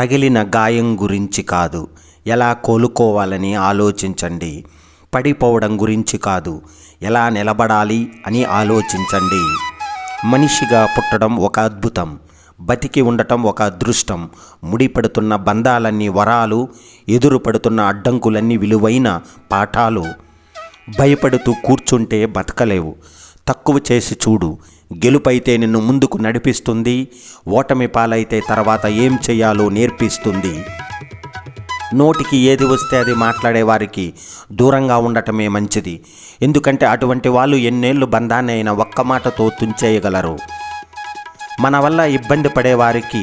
తగిలిన గాయం గురించి కాదు. ఎలా కోలుకోవాలని ఆలోచించండి. పడిపోవడం గురించి కాదు. ఎలా నిలబడాలి అని ఆలోచించండి. మనిషిగా పుట్టడం ఒక అద్భుతం. బతికి ఉండటం ఒక అదృష్టం. ముడిపడుతున్న బంధాలన్నీ వరాలు ఎదురుపడుతున్న అడ్డంకులన్నీ విలువైన పాఠాలు. భయపడుతూ కూర్చుంటే బతకలేవు. తక్కువ చేసి చూడు. గెలుపైతే నిన్ను ముందుకు నడిపిస్తుంది. ఓటమి పాలైతే తర్వాత ఏం చేయాలో నేర్పిస్తుంది. నోటికి ఏది వస్తే అది మాట్లాడే వారికి దూరంగా ఉండటమే మంచిది. ఎందుకంటే అటువంటి వాళ్ళు ఎన్నేళ్ళు బంధాన్ని అయిన ఒక్క మాటతో తుంచేయగలరు. మన వల్ల ఇబ్బంది పడేవారికి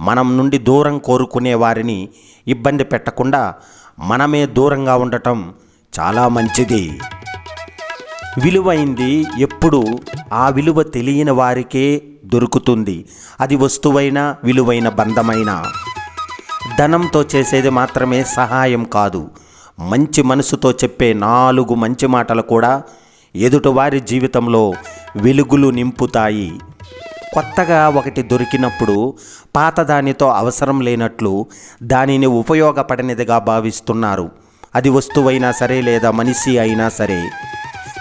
మనం నుండి దూరం కోరుకునే వారిని ఇబ్బంది పెట్టకుండా మనమే దూరంగా ఉండటం చాలా మంచిది. విలువైంది ఎప్పుడు ఆ విలువ తెలియని వారికే దొరుకుతుంది. అది వస్తువైన విలువైన బంధమైన. ధనంతో చేసేది మాత్రమే సహాయం కాదు. మంచి మనసుతో చెప్పే నాలుగు మంచి మాటలు కూడా ఎదుటివారి జీవితంలో వెలుగులు నింపుతాయి. కొత్తగా ఒకటి దొరికినప్పుడు పాతదానితో అవసరం లేనట్లు దానిని ఉపయోగపడనిదిగా భావిస్తున్నారు. అది వస్తువైనా సరే లేదా మనిషి అయినా సరే.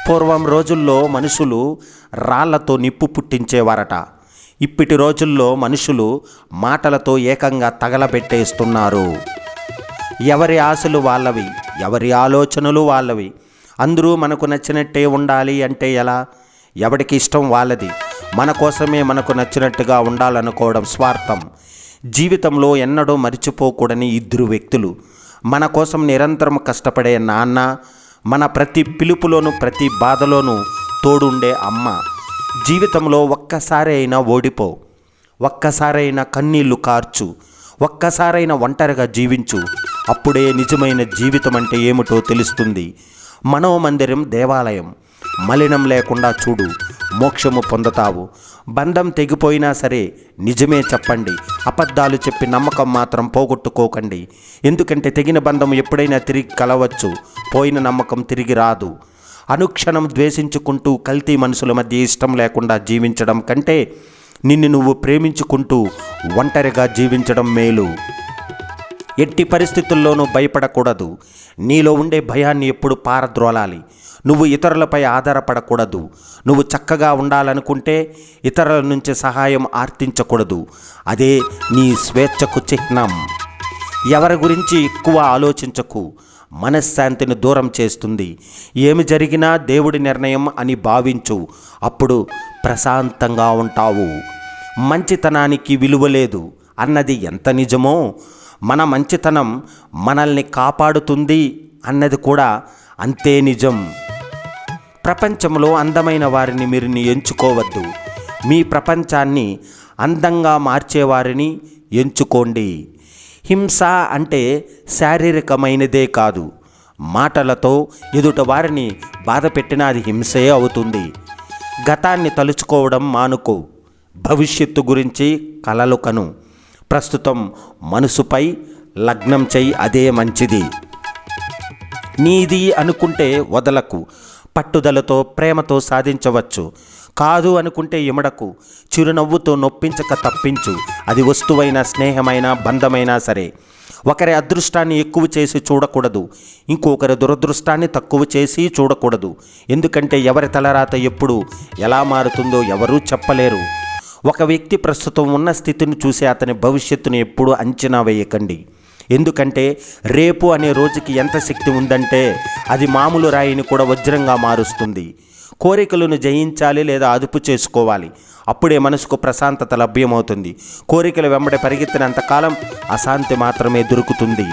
పూర్వం రోజుల్లో మనుషులు రాళ్ళతో నిప్పు పుట్టించేవారట. ఇప్పటి రోజుల్లో మనుషులు మాటలతో ఏకంగా తగలబెట్టేస్తున్నారు. ఎవరి ఆశలు వాళ్ళవి ఎవరి ఆలోచనలు వాళ్ళవి? అందరూ మనకు నచ్చినట్టే ఉండాలి అంటే ఎలా? ఎవడికి ఇష్టం వాళ్ళది? మన కోసమే మనకు నచ్చినట్టుగా ఉండాలనుకోవడం స్వార్థం. జీవితంలో ఎన్నడూ మరిచిపోకూడని ఇద్దరు వ్యక్తులు. మన కోసం నిరంతరం కష్టపడే నాన్న మన ప్రతి పిలుపులోను ప్రతి బాధలోనూ తోడుండే అమ్మ. జీవితంలో ఒక్కసారి అయినా ఓడిపో. ఒక్కసారైనా కన్నీళ్ళు కార్చు. ఒక్కసారైనా ఒంటరిగా జీవించు. అప్పుడే నిజమైన జీవితం అంటే ఏమిటో తెలుస్తుంది. మనోమందిరం దేవాలయం. మలినం లేకుండా చూడు మోక్షము పొందుతావు. బంధం తెగిపోయినా సరే నిజమే చెప్పండి. అబద్ధాలు చెప్పి నమ్మకం మాత్రం పోగొట్టుకోకండి. ఎందుకంటే తెగిన బంధం ఎప్పుడైనా తిరిగి కలవచ్చు పోయిన నమ్మకం తిరిగి రాదు. అనుక్షణం ద్వేషించుకుంటూ కల్తీ మనుషుల మధ్య ఇష్టం లేకుండా జీవించడం కంటే నిన్ను నువ్వు ప్రేమించుకుంటూ ఒంటరిగా జీవించడం మేలు. ఎట్టి పరిస్థితుల్లోనూ భయపడకూడదు. నీలో ఉండే భయాన్ని ఎప్పుడు పారద్రోలాలి. నువ్వు ఇతరులపై ఆధారపడకూడదు. నువ్వు చక్కగా ఉండాలనుకుంటే ఇతరుల నుంచి సహాయం ఆర్తించకూడదు. అదే నీ స్వేచ్ఛకు చిహ్నం. ఎవరి గురించి ఎక్కువ ఆలోచించకు. మనశ్శాంతిని దూరం చేస్తుంది. ఏమి జరిగినా దేవుడి నిర్ణయం అని భావించు. అప్పుడు ప్రశాంతంగా ఉంటావు. మంచితనానికి విలువ లేదు. అన్నది ఎంత నిజమో మన మంచితనం మనల్ని కాపాడుతుంది అన్నది కూడా అంతే నిజం. ప్రపంచంలో అందమైన వారిని మీరు ఎంచుకోవద్దు. మీ ప్రపంచాన్ని అందంగా మార్చేవారిని ఎంచుకోండి. హింస అంటే శారీరకమైనదే కాదు. మాటలతో ఎదుట వారిని బాధ పెట్టిన అది హింసే అవుతుంది. గతాన్ని తలుచుకోవడం మానుకో. భవిష్యత్తు గురించి కలలు కను. ప్రస్తుతం మనసుపై లగ్నం చెయ్యి అదే మంచిది. నీది అనుకుంటే వదలకు పట్టుదలతో ప్రేమతో సాధించవచ్చు. కాదు అనుకుంటే ఇమడకు చిరునవ్వుతో నొప్పించక తప్పించు. అది వస్తువైన స్నేహమైన బంధమైనా సరే. ఒకరి అదృష్టాన్ని ఎక్కువ చేసి చూడకూడదు. ఇంకొకరి దురదృష్టాన్ని తక్కువ చేసి చూడకూడదు. ఎందుకంటే ఎవరి తలరాత ఎప్పుడు ఎలా మారుతుందో ఎవరూ చెప్పలేరు. ఒక వ్యక్తి ప్రస్తుతం ఉన్న స్థితిని చూసి అతని భవిష్యత్తును ఎప్పుడూ అంచనా వేయకండి. ఎందుకంటే రేపు అనే రోజుకి ఎంత శక్తి ఉందంటే అది మామూలు రాయిని కూడా వజ్రంగా మారుస్తుంది. కోరికలను జయించాలి లేదా అదుపు చేసుకోవాలి. అప్పుడే మనసుకు ప్రశాంతత లభ్యమవుతుంది. కోరికల వెంబడి పరిగెత్తినంత కాలం అశాంతి మాత్రమే దొరుకుతుంది.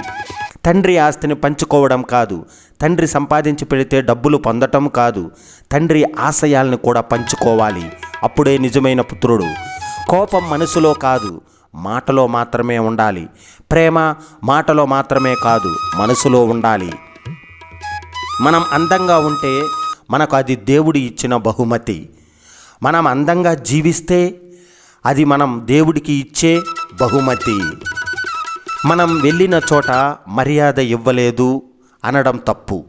తండ్రి ఆస్తిని పంచుకోవడం కాదు. తండ్రి సంపాదించి పెడితే డబ్బులు పొందటం కాదు. తండ్రి ఆశయాలను కూడా పంచుకోవాలి. అప్పుడే నిజమైన పుత్రుడు. కోపం మనసులో కాదు. మాటలో మాత్రమే ఉండాలి. ప్రేమ మాటలో మాత్రమే కాదు. మనసులో ఉండాలి. మనం అందంగా ఉంటే మనకు అది దేవుడి ఇచ్చిన బహుమతి. మనం అందంగా జీవిస్తే అది మనం దేవుడికి ఇచ్చే బహుమతి. మనం వెళ్ళిన చోట మర్యాద ఇవ్వలేదు అనడం తప్పు.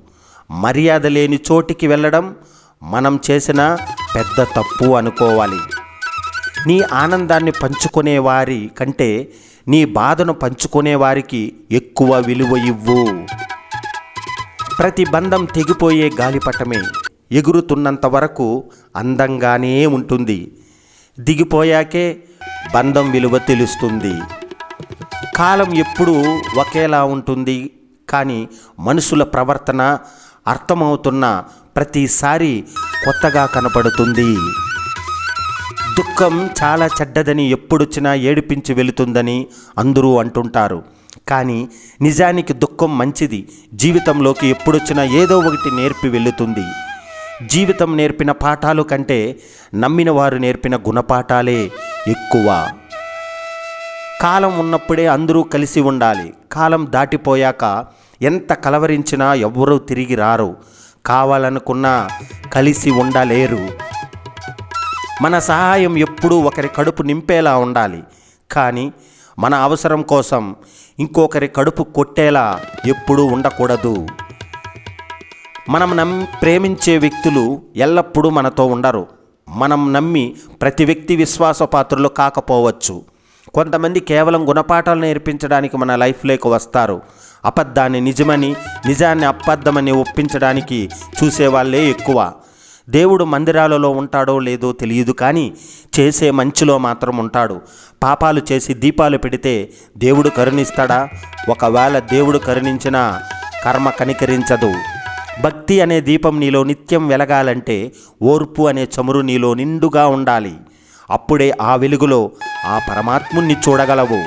మర్యాద లేని చోటికి వెళ్ళడం మనం చేసిన పెద్ద తప్పు అనుకోవాలి. నీ ఆనందాన్ని పంచుకునే వారి కంటే నీ బాధను పంచుకునే వారికి ఎక్కువ విలువ ఇవ్వు. ప్రతి బంధం తెగిపోయే గాలిపటమే ఎగురుతున్నంత వరకు అందంగానే ఉంటుంది. దిగిపోయాకే బంధం విలువ తెలుస్తుంది. కాలం ఎప్పుడూ ఒకేలా ఉంటుంది. కానీ మనుషుల ప్రవర్తన అర్థమవుతున్న ప్రతిసారి కొత్తగా కనపడుతుంది. దుఃఖం చాలా చెడ్డదని ఎప్పుడొచ్చినా ఏడిపించి వెళుతుందని అందరూ అంటుంటారు. కానీ నిజానికి దుఃఖం మంచిది. జీవితంలోకి ఎప్పుడొచ్చినా ఏదో ఒకటి నేర్పి వెళుతుంది. జీవితం నేర్పిన పాఠాలు కంటే నమ్మిన వారు నేర్పిన గుణపాఠాలే ఎక్కువ. కాలం ఉన్నప్పుడే అందరూ కలిసి ఉండాలి. కాలం దాటిపోయాక ఎంత కలవరించినా ఎవ్వరూ తిరిగి రారు. కావాలనుకున్నా కలిసి ఉండలేరు. మన సహాయం ఎప్పుడూ ఒకరి కడుపు నింపేలా ఉండాలి. కానీ మన అవసరం కోసం ఇంకొకరి కడుపు కొట్టేలా ఎప్పుడూ ఉండకూడదు. మనం నమ్మి ప్రేమించే వ్యక్తులు ఎల్లప్పుడూ మనతో ఉండరు. మనం నమ్మి ప్రతి వ్యక్తి విశ్వాసపాత్రులు కాకపోవచ్చు. కొంతమంది కేవలం గుణపాఠాలు నేర్పించడానికి మన లైఫ్లోకి వస్తారు. అబద్ధాన్ని నిజమని నిజాన్ని అబద్ధమని ఒప్పించడానికి చూసేవాళ్ళే ఎక్కువ. దేవుడు మందిరాలలో ఉంటాడో లేదో తెలియదు కానీ చేసే మంచిలో మాత్రం ఉంటాడు. పాపాలు చేసి దీపాలు పెడితే దేవుడు కరుణిస్తాడా? ఒకవేళ దేవుడు కరుణించినా కర్మ కనికరించదు. భక్తి అనే దీపం నీలో నిత్యం వెలగాలంటే ఓర్పు అనే చమురు నీలో నిండుగా ఉండాలి. అప్పుడే ఆ వెలుగులో ఆ పరమాత్ముణ్ణి చూడగలవు.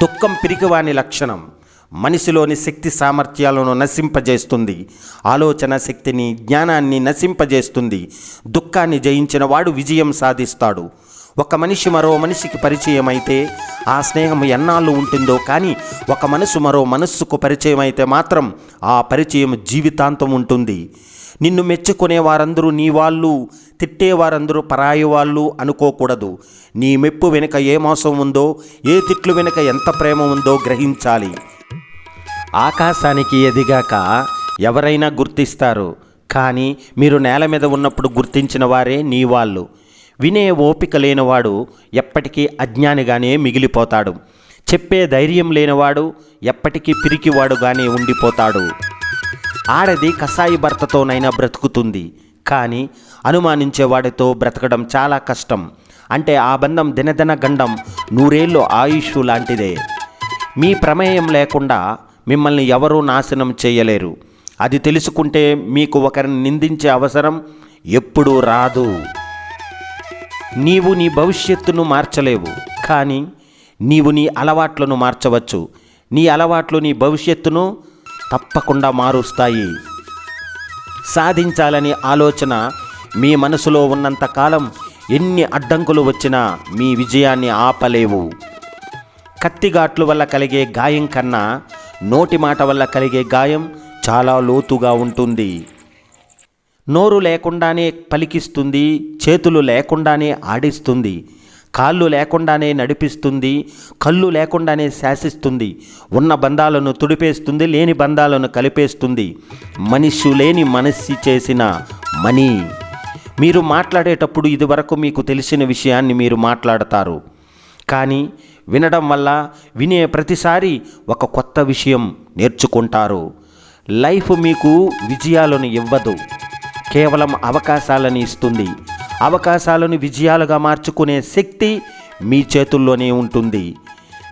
దుఃఖం పిరికివాని లక్షణం మనిషిలోని శక్తి సామర్థ్యాలను నశింపజేస్తుంది. ఆలోచన శక్తిని జ్ఞానాన్ని నశింపజేస్తుంది. దుఃఖాన్ని జయించిన వాడు విజయం సాధిస్తాడు. ఒక మనిషి మరో మనిషికి పరిచయం అయితే ఆ స్నేహం ఎన్నాళ్ళు ఉంటుందో కానీ ఒక మనసు మరో మనస్సుకు పరిచయం అయితే మాత్రం ఆ పరిచయం జీవితాంతం ఉంటుంది. నిన్ను మెచ్చుకునే వారందరూ నీ వాళ్ళు తిట్టే వారందరూ పరాయి వాళ్ళు అనుకోకూడదు. నీ మెప్పు వెనుక ఏ మోసం ఉందో ఏ తిట్లు వెనుక ఎంత ప్రేమ ఉందో గ్రహించాలి. ఆకాశానికి ఎదిగాక ఎవరైనా గుర్తిస్తారు కానీ మీరు నేల మీద ఉన్నప్పుడు గుర్తించిన వారే నీ వాళ్ళు. వినే ఓపిక లేనివాడు ఎప్పటికీ అజ్ఞానిగానే మిగిలిపోతాడు. చెప్పే ధైర్యం లేనివాడు ఎప్పటికీ పిరికివాడుగానే ఉండిపోతాడు. ఆడది కసాయి భర్తతోనైనా బ్రతుకుతుంది. కానీ అనుమానించేవాడితో బ్రతకడం చాలా కష్టం. అంటే ఆ బంధం దినదిన గండం నూరేళ్ళు ఆయుష్ లాంటిదే. మీ ప్రమేయం లేకుండా మిమ్మల్ని ఎవరూ నాశనం చేయలేరు. అది తెలుసుకుంటే మీకు ఒకరిని నిందించే అవసరం ఎప్పుడూ రాదు. నీవు నీ భవిష్యత్తును మార్చలేవు. కానీ నీవు నీ అలవాట్లను మార్చవచ్చు. నీ అలవాట్లు నీ భవిష్యత్తును తప్పకుండా మారుస్తాయి. సాధించాలని ఆలోచన మీ మనసులో ఉన్నంత కాలం ఎన్ని అడ్డంకులు వచ్చినా మీ విజయాన్ని ఆపలేవు. కత్తిఘాట్లు వల్ల కలిగే గాయం కన్నా నోటి మాట వల్ల కలిగే గాయం చాలా లోతుగా ఉంటుంది. నోరు లేకుండానే పలికిస్తుంది చేతులు లేకుండానే ఆడిస్తుంది. కాళ్ళు లేకుండానే నడిపిస్తుంది కళ్ళు లేకుండానే శాసిస్తుంది ఉన్న బంధాలను తుడిపేస్తుంది లేని బంధాలను కలిపేస్తుంది. మనిషి లేని మనస్సి చేసిన మనీ మీరు మాట్లాడేటప్పుడు ఇదివరకు మీకు తెలిసిన విషయాన్ని మీరు మాట్లాడతారు. కానీ వినడం వల్ల వినే ప్రతిసారి ఒక కొత్త విషయం నేర్చుకుంటారు. లైఫ్ మీకు విజయాలను ఇవ్వదు. కేవలం అవకాశాలను ఇస్తుంది. అవకాశాలను విజయాలుగా మార్చుకునే శక్తి మీ చేతుల్లోనే ఉంటుంది.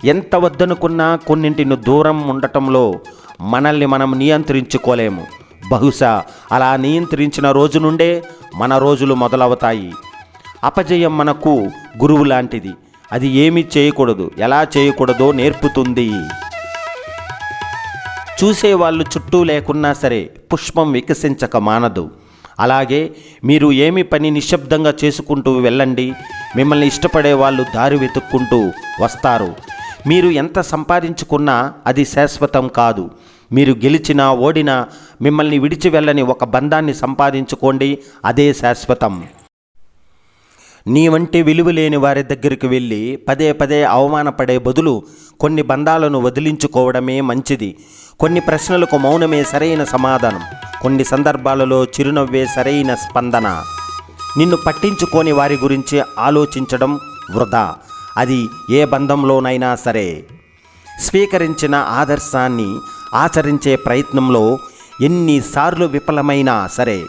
ఎంత వద్దనుకున్నా కొన్నింటిని దూరం ఉండటంలో మనల్ని మనం నియంత్రించుకోలేము. బహుశా అలా నియంత్రించిన రోజు నుండే మన రోజులు మొదలవుతాయి. అపజయం మనకు గురువు లాంటిది. అది ఏమి చేయకూడదు. ఎలా చేయకూడదో నేర్పుతుంది. చూసేవాళ్ళు చుట్టూ లేకున్నా సరే పుష్పం వికసించక మానదు. అలాగే మీరు ఏమి పని నిశ్శబ్దంగా చేసుకుంటూ వెళ్ళండి మిమ్మల్ని ఇష్టపడే వాళ్ళు దారి వెతుక్కుంటూ వస్తారు. మీరు ఎంత సంపాదించుకున్నా అది శాశ్వతం కాదు. మీరు గెలిచినా ఓడినా మిమ్మల్ని విడిచి వెళ్ళని ఒక బంధాన్ని సంపాదించుకోండి అదే శాశ్వతం. నీ వంటి విలువ లేని వారి దగ్గరికి వెళ్ళి పదే పదే అవమానపడే బదులు కొన్ని బంధాలను వదిలించుకోవడమే మంచిది. కొన్ని ప్రశ్నలకు మౌనమే సరైన సమాధానం. కొన్ని సందర్భాలలో చిరునవ్వే సరైన స్పందన. నిన్ను పట్టించుకోని వారి గురించి ఆలోచించడం వృధా. అది ఏ బంధంలోనైనా సరే. స్వీకరించిన ఆదర్శాన్ని ఆచరించే ప్రయత్నంలో ఎన్నిసార్లు విఫలమైనా సరే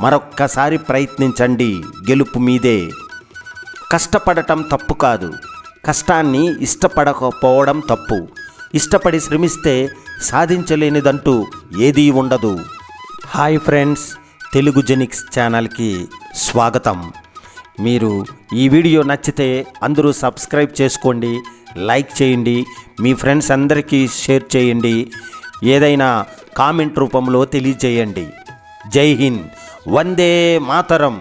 మరొక్కసారి ప్రయత్నించండి గెలుపు మీదే. కష్టపడటం తప్పు కాదు. కష్టాన్ని ఇష్టపడకపోవడం తప్పు. ఇష్టపడి శ్రమిస్తే సాధించలేనిదంటూ ఏదీ ఉండదు. హాయ్ ఫ్రెండ్స్ తెలుగు జెనిక్స్ ఛానల్కి స్వాగతం. మీరు ఈ వీడియో నచ్చితే అందరూ సబ్స్క్రైబ్ చేసుకోండి లైక్ చేయండి మీ ఫ్రెండ్స్ అందరికీ షేర్ చేయండి ఏదైనా కామెంట్ రూపంలో తెలియజేయండి. జై హింద్. వందే మాతరం.